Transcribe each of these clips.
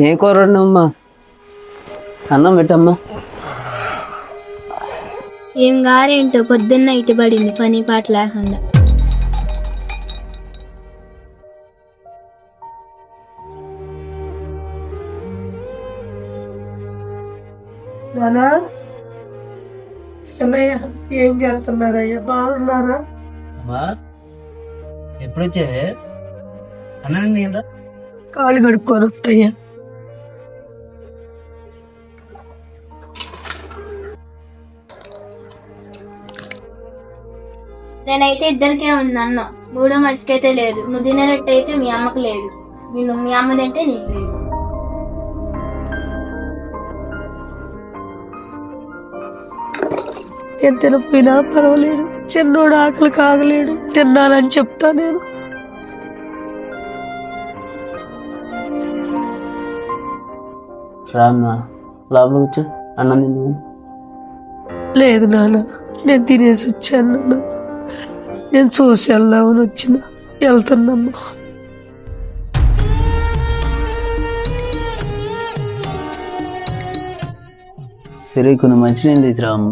ఏ కూర వండినమ్మా అన్నం పెట్టమ్మా. ఏం గారేంటో పొద్దున్న ఇటు పడింది పని పాట లేకుండా. నానా చిన్నయ్య ఏం చేస్తున్నారయ్యా? బాగున్నారా? అమ్మా ఎప్పుడు వచ్చావే అన్నం తినరా కాళ్ళు కడుక్కొని వస్తాయ్యా నేనైతే ఇద్దరికే ఉన్నాను. మూడో మనిషికైతే లేదు. నువ్వు తినేటట్టు అయితే మీ అమ్మకు లేదు. నేను మీ అమ్మ తింటే నీకు లేదు. నేను తినపోయినా పర్వాలేదు. చిన్నోడు ఆకలి కాగలేడు. తిన్నానని చెప్తా నేను. రామ్మా లోపల కూర్చో అన్నం తింది లేదు నాన్న నేను తినేసి వచ్చాను నాన్న. నేను చూసి వెళ్దామని వచ్చిన. వెళ్తున్నామ్మా సరే కొన్ని మంచినీళ్ళు తీసురా అమ్మ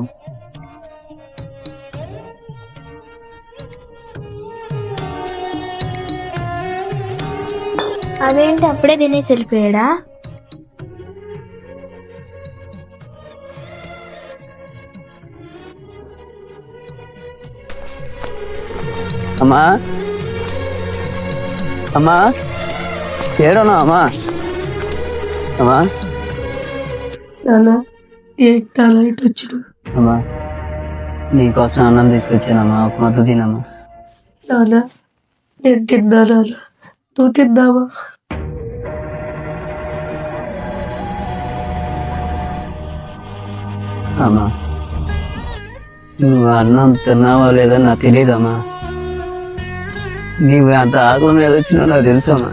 అదేంటి అప్పుడే తినేసి వెళ్ళిపోయాడా? అమ్మా. అమ్మా. ఏడున్నా అమ్మా? అమ్మా. నాన్న ఏంటి అమ్మా నీకోసం అన్నం తీసుకొచ్చానమ్మా ముద్ద తినమ్మా. నాన్న నేను తిన్నా నాన్న. నువ్వు తిన్నావా? అమ్మా నువ్వు అన్నం తిన్నావా లేదా నాకు తెలియదమ్మా. నీవు అంత ఆగం మీద వచ్చినా నాకు తెలుసమ్మా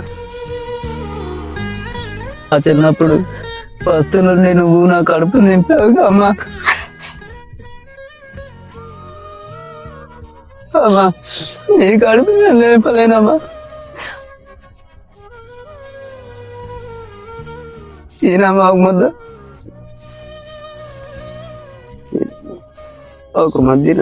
ఆ చిన్నప్పుడు వస్తువులు నువ్వు నా కడుపు నింపావు అమ్మా. అమ్మా నీ కడుపు నేను నింపలేనమ్మా తినమ్మా ఒక ముద్ద ఒక ముద్ద